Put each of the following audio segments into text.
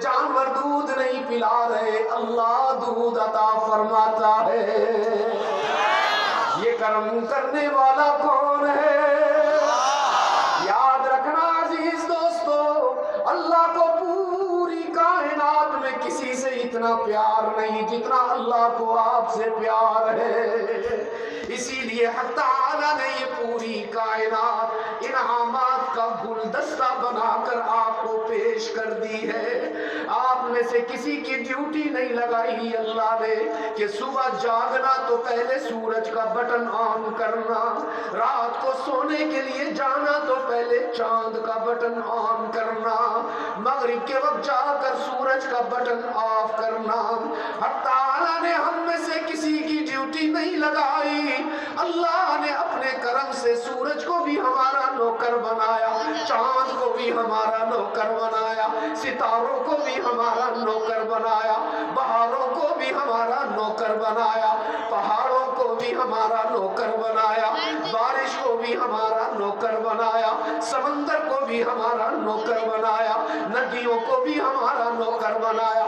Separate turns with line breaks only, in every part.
جانور دودھ نہیں پلا رہے، اللہ دودھ عطا فرماتا ہے۔ یہ کرم کرنے والا کون ہے؟ یاد رکھنا عزیز دوستو، اللہ کو پوری کائنات میں کسی سے اتنا پیار نہیں جتنا اللہ کو آپ سے پیار ہے۔ اسی لیے حق تعالیٰ نے یہ پوری کائنات انعامات کا گلدستہ بنا کر آپ کو پیش پیش کر دی ہے۔ آپ میں سے کسی کی ڈیوٹی نہیں لگائی اللہ نے کہ صبح جاگنا تو پہلے سورج کا بٹن آن کرنا، رات کو سونے کے لیے جانا تو پہلے چاند کا بٹن آن کرنا، مغرب کے وقت جا کر سورج کا بٹن آف کرنا۔ حق تعالیٰ نے ہم میں سے کسی کی ڈیوٹی نہیں لگائی۔ اللہ نے اپنے کرم سے سورج کو بھی ہمارا نوکر بنایا، چاند کو بھی ہمارا نوکر بنایا، ستاروں کو بھی ہمارا نوکر بنایا، بہاروں کو بھی ہمارا نوکر بنایا، پہاڑوں کو بھی ہمارا نوکر بنایا، بارش کو بھی ہمارا نوکر بنایا، سمندر کو بھی ہمارا نوکر بنایا، ندیوں کو بھی ہمارا نوکر بنایا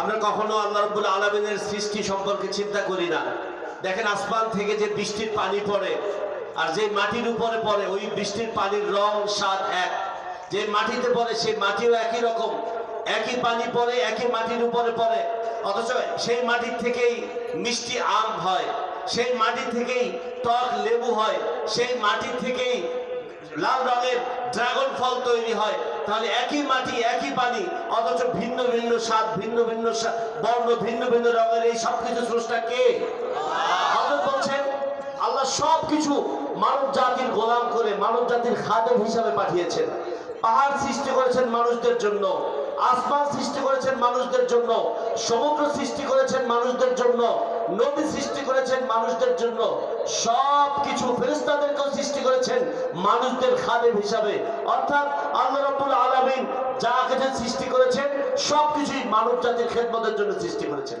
আমরা কখনো আল্লাহ রব্বুল আলমিনের সৃষ্টি সম্পর্কে চিন্তা করি না। দেখেন আসমান থেকে যে বৃষ্টির পানি পড়ে আর যে মাটির উপরে পড়ে ওই বৃষ্টির পানির রং স্বাদ এক। যে মাটিতে পড়ে সেই মাটিও একই রকম। একই পানি পড়ে একই মাটির উপরে পড়ে। অথচ সেই মাটির থেকেই মিষ্টি আম হয়। সেই মাটি থেকেই টক লেবু হয়, সেই মাটি থেকেই লাল রঙের ড্রাগন ফল তৈরি হয়। তাহলে একই মাটি, একই পানি, অথচ ভিন্ন ভিন্ন স্বাদ, ভিন্ন ভিন্ন বর্ণ, ভিন্ন ভিন্ন রঙের এই সব কিছু স্রষ্টা কে? বলছেন, আল্লাহ সব কিছু মানব জাতির গোলাম করে, মানব জাতির খাদক হিসাবে পাঠিয়েছেন। পাহাড় সৃষ্টি করেছেন মানুষদের জন্য, আসমান সৃষ্টি করেছেন মানুষদের জন্য, সমুদ্র সৃষ্টি করেছেন মানুষদের জন্য নদী সৃষ্টি করেছেন মানুষদের জন্য। সব কিছু ফেরিস্তাদেরকেও সৃষ্টি করেছেন মানুষদের খাদেম হিসাবে। অর্থাৎ আল্লাহ রব্বুল আলমিন যা কিছু সৃষ্টি করেছেন সব কিছুই মানব জাতির খেদমতের জন্য সৃষ্টি করেছেন।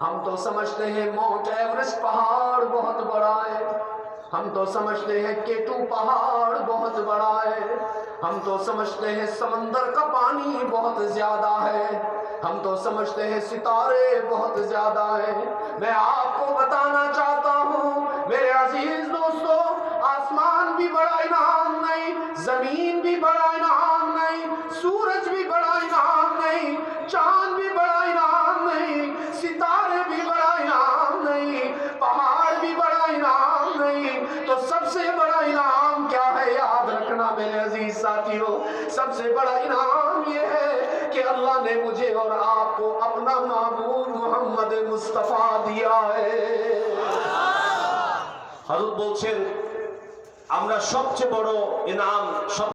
ہم تو سمجھتے ہیں ماؤنٹ ایوریسٹ پہاڑ بہت بڑا ہے۔ ہم تو سمجھتے ہیں کیٹو پہاڑ بہت بڑا ہے۔ ہم تو سمجھتے ہیں سمندر کا پانی بہت زیادہ ہے۔ ہم تو سمجھتے ہیں ستارے بہت زیادہ ہیں میں آپ کو بتانا چاہتا ہوں، میرے عزیز دوستو، آسمان بھی بڑا انعام تو سب سے بڑا انعام کیا ہے یاد رکھنا میرے عزیز ساتھیوں سب سے بڑا انعام یہ ہے کہ اللہ نے مجھے اور آپ کو اپنا معبود محمد مصطفیٰ دیا ہے
হযরত বলছেন আমরা সবচেয়ে বড় ইনাম সব